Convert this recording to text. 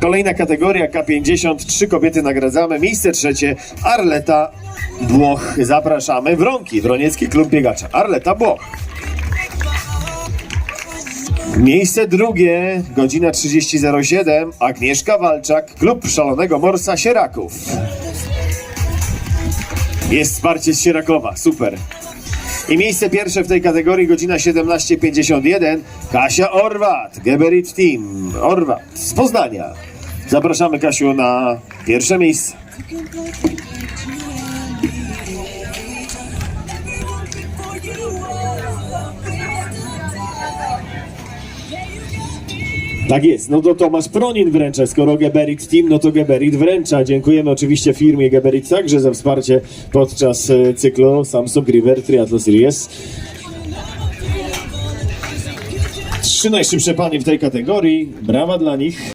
Kolejna kategoria K50, trzy kobiety nagradzamy. Miejsce trzecie Arleta Błoch. Zapraszamy. Wronki, Wroniecki Klub Biegacza. Arleta Błoch. Miejsce drugie, godzina 30.07, Agnieszka Walczak, Klub Szalonego Morsa Sieraków. Jest wsparcie z Sierakowa, super. I miejsce pierwsze w tej kategorii, godzina 17.51, Kasia Orwat, Geberit Team, Orwat z Poznania. Zapraszamy Kasiu na pierwsze miejsce. Tak jest, no to Tomasz Pronin wręcza, skoro Geberit Team, no to Geberit wręcza. Dziękujemy oczywiście firmie Geberit także za wsparcie podczas e, cyklu Samsung River Triathlon Series. Trzy najszybsze panie w tej kategorii, brawa dla nich.